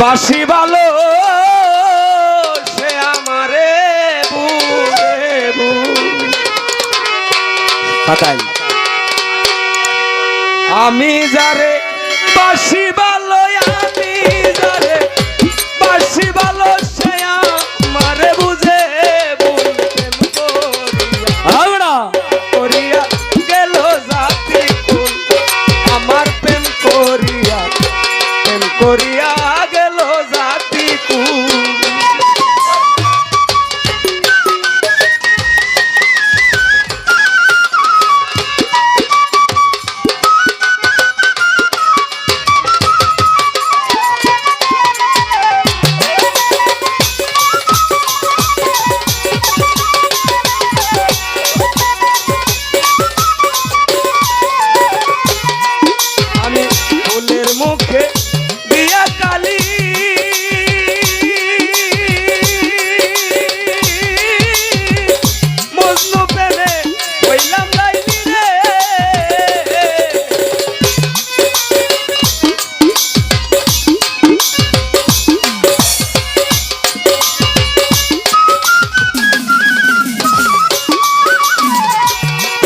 বাসি ভালো সে আমারে আমি যারে বাসি ভালো আমি যারে বাসি ভালো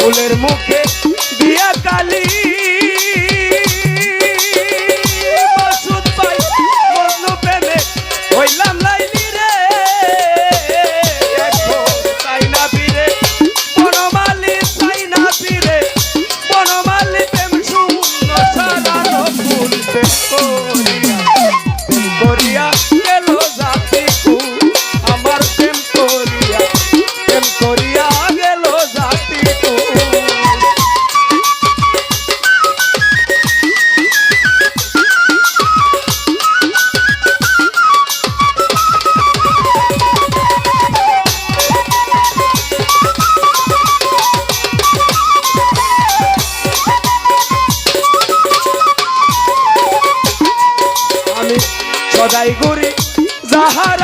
ফুলের মুখে দিয়া কালী। লাগাই ঘুরি যাহার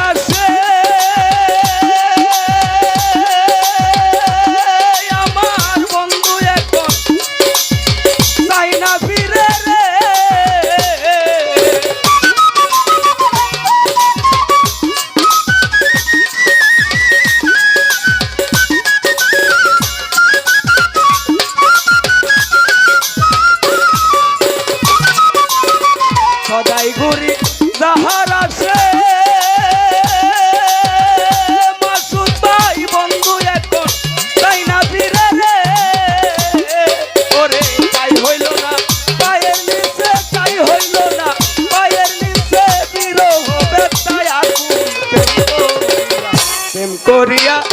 Korea.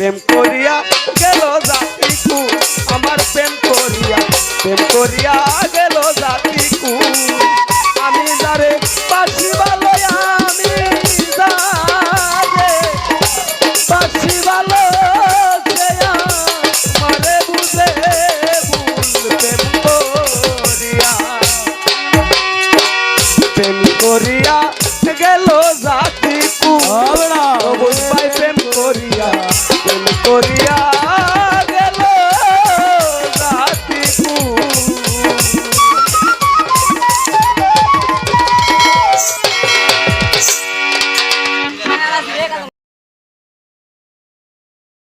প্রেম করিয়া গেল জাতিকু আমার প্রেম করিয়া প্রেম করিয়া গেল জাতিকু।